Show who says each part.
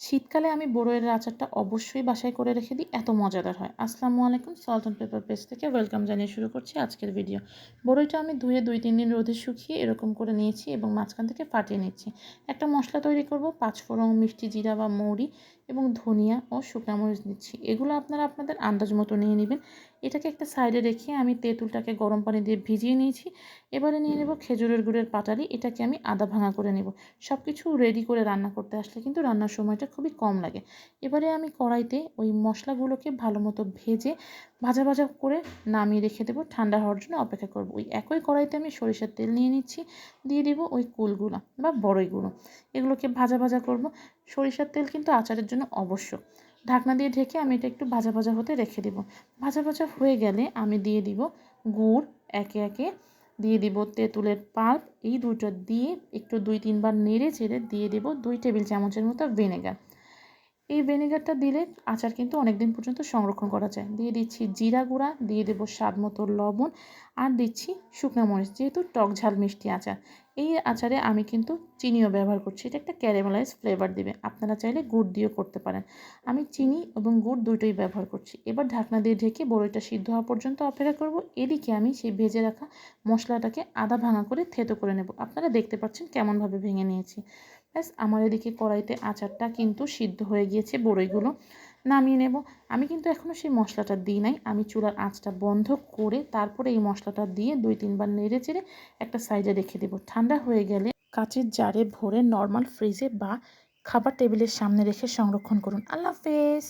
Speaker 1: শীতকালে আমি বড়ইয়ের আচারটা অবশ্যই বাসায় করে রেখে দিই, এত মজাদার হয়। আসসালামু আলাইকুম সল্ট অ্যান্ড পেপার পেজ থেকে ওয়েলকাম জানিয়ে শুরু করছি আজকের ভিডিও। বড়ইটা আমি ধুয়ে দুই, তিন দিন রোদে শুকিয়ে এরকম করে নিয়েছি এবং মাঝখান থেকে ফাটিয়ে নিচ্ছি। একটা মশলা তৈরি করব পাঁচফোড়ন মিষ্টি জিরা বা মৌরি এবং ধনিয়া ও শুকনো মরিচ দিচ্ছি এগুলো আপনারা আপনাদের আন্দাজ মতো নিয়ে নেবেন। এটাকে একটা সাইডে রেখে আমি তেঁতুলটাকে গরম পানি দিয়ে ভিজিয়ে নিয়েছি এবারে নিয়ে নেব খেজুরের গুড়ের পাটালি, এটাকে আমি আদা ভাঙা করে নেব। সব কিছু রেডি করে রান্না করতে আসলে কিন্তু রান্নার সময়টা খুবই কম লাগে। এবারে আমি কড়াইতে ওই মশলাগুলোকে ভালো মতো ভেজে ভাজা ভাজা করে নামিয়ে রেখে দেবো। ঠান্ডা হওয়ার জন্য অপেক্ষা করব। ওই একই কড়াইতে আমি সরিষার তেল নিয়ে নিচ্ছি। দিয়ে দেবো ওই কুলগুলো বা বড়ই গুঁড়ো। এগুলোকে ভাজা ভাজা করব। সরিষার তেল কিন্তু আচারের জন্য অবশ্য। ঢাকনা দিয়ে ঢেকে আমি এটা একটু ভাজা ভাজা হতে রেখে দেবো। ভাজা ভাজা হয়ে গেলে আমি দিয়ে দিব গুড় একে একে দিয়ে দিব তেঁতুলের পাল্প। এই দুটো দিয়ে একটু দুই তিনবার নেড়ে ছেড়ে দিয়ে দেব দুই টেবিল চামচের মতো ভিনেগার। এই ভিনেগারটা দিলে আচার কিন্তু অনেক দিন পর্যন্ত সংরক্ষণ করা যায়। দিয়ে দিচ্ছি জিরা গুঁড়া, দিয়ে দেবো স্বাদ মতো লবণ, আর দিচ্ছি শুকনো মরিচ, যেহেতু টক ঝাল মিষ্টি আচার। এই আচারে আমি কিন্তু চিনিও ব্যবহার করছি, এটা একটা ক্যারামেলাইজ ফ্লেভার দিবে। আপনারা চাইলে গুড় দিয়েও করতে পারেন। আমি চিনি এবং গুড় দুটোই ব্যবহার করছি। এবার ঢাকনা দিয়ে ঢেকে বড়ইটা সিদ্ধ হওয়া পর্যন্ত অপেক্ষা করব। এদিকে আমি সেই ভেজে রাখা মশলাটাকে আদা ভাঙা করে থেতো করে নেব। আপনারা দেখতে পাচ্ছেন কেমনভাবে ভেঙে নিয়েছি। ব্যাস, আমার এদিকে কড়াইতে আচারটা কিন্তু সিদ্ধ হয়ে গিয়েছে বড়ইগুলো নামিয়ে নেব। আমি কিন্তু এখনও সেই মশলাটা দিই নাই। আমি চুলার আঁচটা বন্ধ করে তারপরে এই মশলাটা দিয়ে দুই, তিনবার নেড়ে চেড়ে একটা সাইডে রেখে দেবো। ঠান্ডা হয়ে গেলে কাচের জারে ভরে নর্মাল ফ্রিজে বা খাবার টেবিলের সামনে রেখে সংরক্ষণ করুন। আল্লাহ হাফেজ।